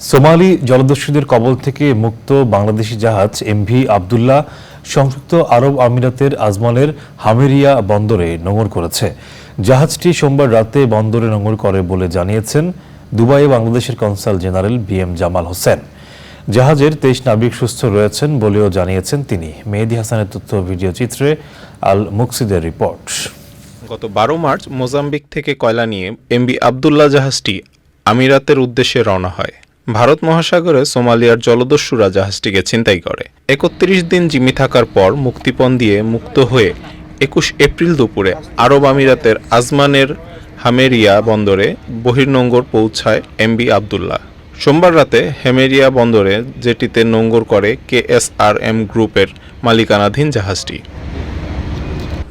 Somali জলদস্যুদের কবল থেকে মুক্ত বাংলাদেশি জাহাজ এমভি আবদুল্লাহ সংযুক্ত আরব আমিরাতের আজমানের হামেরিয়া বন্দরে নোঙর করেছে। জাহাজটি সোমবার রাতে বন্দরে নোঙর করে বলে জানিয়েছেন দুবাইয়ে বাংলাদেশের consul general B M Jamal Hossain. জাহাজের তেইশ নাবিক সুস্থ রয়েছেন বলেও জানিয়েছেন তিনি। মেহেদি হাসানের তথ্য, ভিডিও চিত্রে আল মুকসিদের রিপোর্ট। গত বারো মার্চ মোজাম্বিক থেকে কয়লা নিয়ে এমবি আবদুল্লাহ জাহাজটি আমিরাতের উদ্দেশ্যে রওনা হয়। ভারত মহাসাগরে সোমালিয়ার জলদস্যুরা জাহাজটিকে ছিনতাই করে। একত্রিশ দিন জিম্মি থাকার পর মুক্তিপণ দিয়ে মুক্ত হয়ে একুশ এপ্রিল দুপুরে আরব আমিরাতের আজমানের হামেরিয়া বন্দরে বহির্নোঙ্গর পৌঁছায় এমবি আবদুল্লাহ। সোমবার রাতে হেমেরিয়া বন্দরে, যেটিতে নোঙ্গর করে কেএসআরএম গ্রুপের মালিকানাধীন জাহাজটি।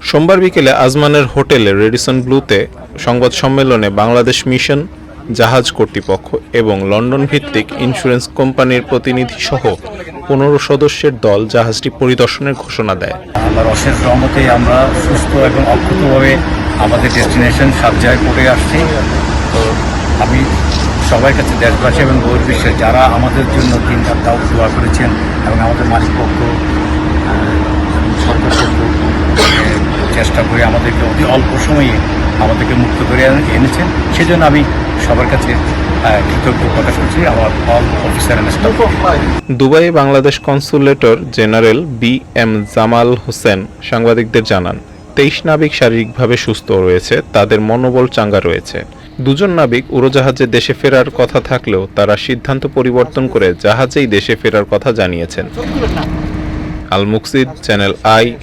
সোমবার বিকেলে আজমানের হোটেলে রেডিসন ব্লুতে সংবাদ সম্মেলনে বাংলাদেশ মিশন জাহাজ কর্তৃপক্ষ এবং লন্ডন ভিত্তিক ইন্স্যুরেন্স কোম্পানির প্রতিনিধি সহ পনেরো সদস্যের দল জাহাজটি পরিদর্শনের ঘোষণা দেয়। আল্লাহর অশেষ রহমতে আমরা সুস্থ এবং অক্ষতভাবে আমাদের ডেস্টিনেশন সাবজায় করে আসছি। তো আমি সবার কাছে দেশবাসী এবং বহির্বিশ্বে যারা আমাদের জন্য তিন রাত দাও দোয়া করেছেন এবং আমাদের মালিক পক্ষ সরকার চেষ্টা করে আমাদেরকে অতি অল্প সময়ে আমাদেরকে মুক্ত করে এনে- এনেছেন। সেজন্য আমি সবার কাছে আমার অ্যান্ড Bangladesh কনসুলেটর general B M Jamal Hossain সাংবাদিকদের জানান, তেইশ নাবিক শারীরিকভাবে সুস্থ রয়েছে, তাদের মনোবল চাঙ্গা রয়েছে। দুজন নাবিক উড়োজাহাজে দেশে ফেরার কথা থাকলেও তারা সিদ্ধান্ত পরিবর্তন করে জাহাজেই দেশে ফেরার কথা জানিয়েছেন। আল মুকসিদ, চ্যানেল আই